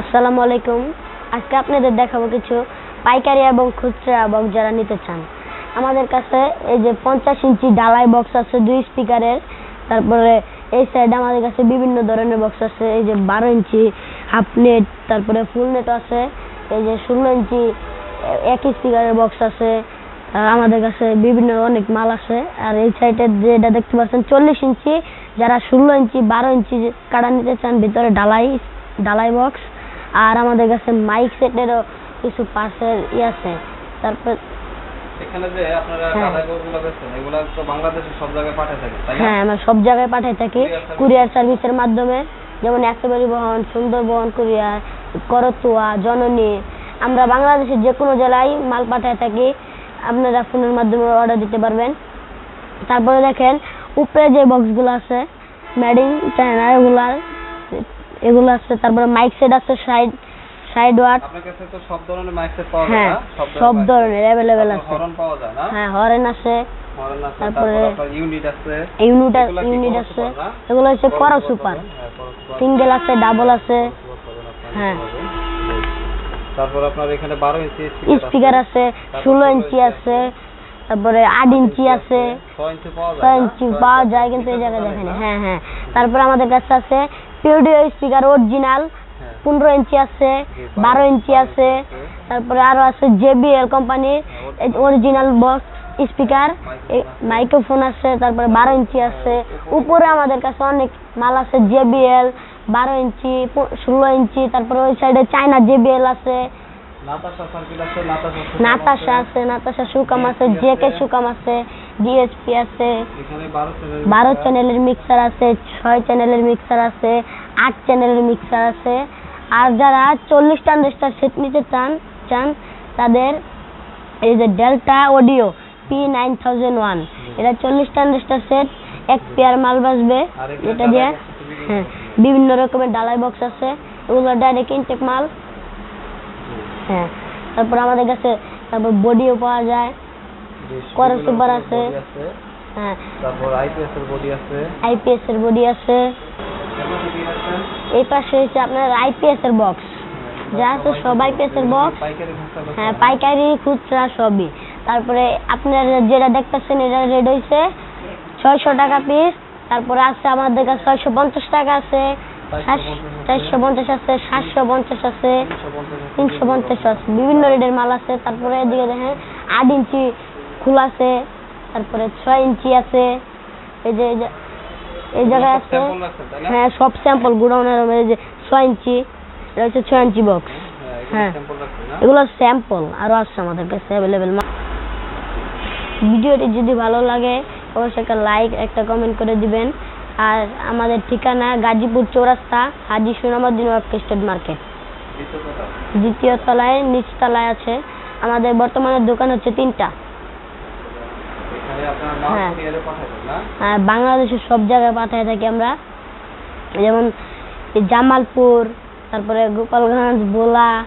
আসসালামু আলাইকুম। আজকে আপনাদের দেখাবো কিছু পাইকারি এবং খুচরা বক্স যারা নিতে চান। আমাদের কাছে এই যে পঞ্চাশ ইঞ্চি ডালাই বক্স আছে, দুই স্পিকারের তারপরে এই সাইডে আমাদের কাছে বিভিন্ন ধরনের বক্স আছে। এই যে বারো ইঞ্চি হাফ নেট তারপরে ফুল নেট আছে। এই যে ষোলো ইঞ্চি এক স্পিকারের বক্স আছে। আর আমাদের কাছে বিভিন্ন অনেক মাল আছে। আর এই সাইডে যেটা দেখতে পাচ্ছেন, চল্লিশ ইঞ্চি, যারা ষোলো ইঞ্চি, বারো ইঞ্চি কাটা নিতে চান, ভিতরে ডালাই ডালাই বক্স আর আমাদের কাছে মাইক সেটেরও কিছু পার্সেল ই আছে। তারপর এখানে যে আপনারা হ্যাঁ। গাঁদাগুলো বেচছেন এগুলা তো বাংলাদেশের সব জায়গায় পাঠিয়ে থাকে তাই না? হ্যাঁ আমরা সব জায়গায় পাঠাই থাকি। কুরিয়ার সার্ভিসের মাধ্যমে যেমন একেবারে বহন সুন্দরবন কুরিয়ার করতুয়া জননী আমরা বাংলাদেশের যে কোনো জেলায় মাল পাঠাই থাকি। আপনারা ফোনের মাধ্যমে অর্ডার দিতে পারবেন। তারপরে দেখেন উপরে যে বক্সগুলো আছে ম্যাডিং চায়না এগুলার এগুলো আছে তারপরে মাইক সেট আছে সাইড সাইড ওয়াট আপনার কাছে তো সব ধরনের মাইক সেট পাওয়া যায় হ্যাঁ না? সব ধরনের অ্যাভেলেবেল আছে। হরন পাওয়া যায় না? হ্যাঁ হরেন আছে। হরন আছে তারপরে ইউনিট আছে। ইউনিট ইউনিট আছে। এগুলো হচ্ছে করো সুপার সিঙ্গেল আছে। ডাবল আছে হ্যাঁ। তারপর আপনার এখানে বারো ইঞ্চি স্পিকার আছে। ষোলো ইঞ্চি আছে তারপরে আট ইঞ্চি আছে। ছয় ইঞ্চি পাওয়া যায় ছয় ইঞ্চি পাওয়া যায় কিন্তু এই জায়গায় দেখেন। হ্যাঁ হ্যাঁ। তারপরে আমাদের কাছে আছে পিউডিও স্পিকার অরিজিনাল হ্যাঁ। পনেরো ইঞ্চি আছে বারো ইঞ্চি আছে তারপরে আরও আছে জেবিএল কোম্পানির অরিজিনাল বক্স স্পিকার মাইক্রোফোন আছে তারপরে বারো ইঞ্চি আছে। উপরে আমাদের কাছে অনেক মাল আছে জেবিএল বারো ইঞ্চি ষোলো ইঞ্চি তারপরে ওই সাইডে চায়না জেবিএল আছে। নাতাশা আছে নাতাশা সুকাম আছে। জেকে সুকাম আছে ডিএসপি আছে। বারো চ্যানেলের মিক্সার আছে। ছয় চ্যানেলের মিক্সার আছে আট চ্যানেলের মিক্সার আছে। আর যারা চল্লিশ ট্রানজিস্টার সেট নিতে চান চান তাদের এই যে Delta audio P nine thousand one এটা চল্লিশ ট্রানজিস্টার সেট এক পেয়ার মাল বাজবে। এখানে যেটা দিয়ে হ্যাঁ বিভিন্ন রকমের ডালাই বক্স আছে। এগুলো ডাইরেক্ট ইনটেক মাল। হ্যাঁ তারপর আমাদের কাছে তারপর বডিও পাওয়া যায় রকমের আছে। হ্যাঁ। তারপর আইপিএস এর বডি আছে। আইপিএস এর বডি আছে এগুলো কি আছে। এই পাশে হচ্ছে আপনার আইপিএস এর বক্স যা আছে সব এর বেচা হ্যাঁ পাইকারি খুচরা সবই। তারপরে আপনার যেটা দেখতেছেন এটা রেট হইছে ছয়শো টাকা পিস তারপরে আছে আমাদের কাছে ছয়শো পঞ্চাশ টাকা আছে। চারশো পঞ্চাশ আছে সাতশো পঞ্চাশ আছে তিনশো পঞ্চাশ আছে বিভিন্ন রেটের মাল আছে। তারপরে এদিকে দেখেন আট ইঞ্চি আছে তারপরে ছয় ইঞ্চি আছে। এই যে এই জায়গায় আছে? হ্যাঁ সব স্যাম্পল গুডাউনের যে ছয় ইঞ্চি এটা হচ্ছে ছয় ইঞ্চি বক্স হ্যাঁ, এগুলো স্যাম্পল আরও আছে আমাদের কাছে অ্যাভেলেবেল ভিডিওটি যদি ভালো লাগে অবশ্যই একটা লাইক একটা কমেন্ট করে দিবেন। আর আমাদের ঠিকানা গাজীপুর চৌরাস্তা হাজি সুনামুদ্দিন স্টেট মার্কেট দ্বিতীয় তলায় নিচ তলায় আছে। আমাদের বর্তমানে দোকান হচ্ছে তিনটা। হ্যাঁ। আর বাংলাদেশের সব জায়গায় পাঠিয়ে থাকি আমরা। যেমন জামালপুর তারপরে গোপালগঞ্জ বোলা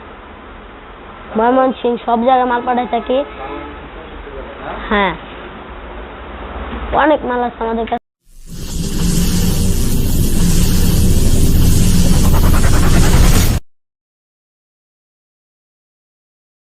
ময়মনসিংহ সব জায়গায় মাল পাঠাই থাকি? হ্যাঁ। অনেক মাল আছে আমাদের কাছে।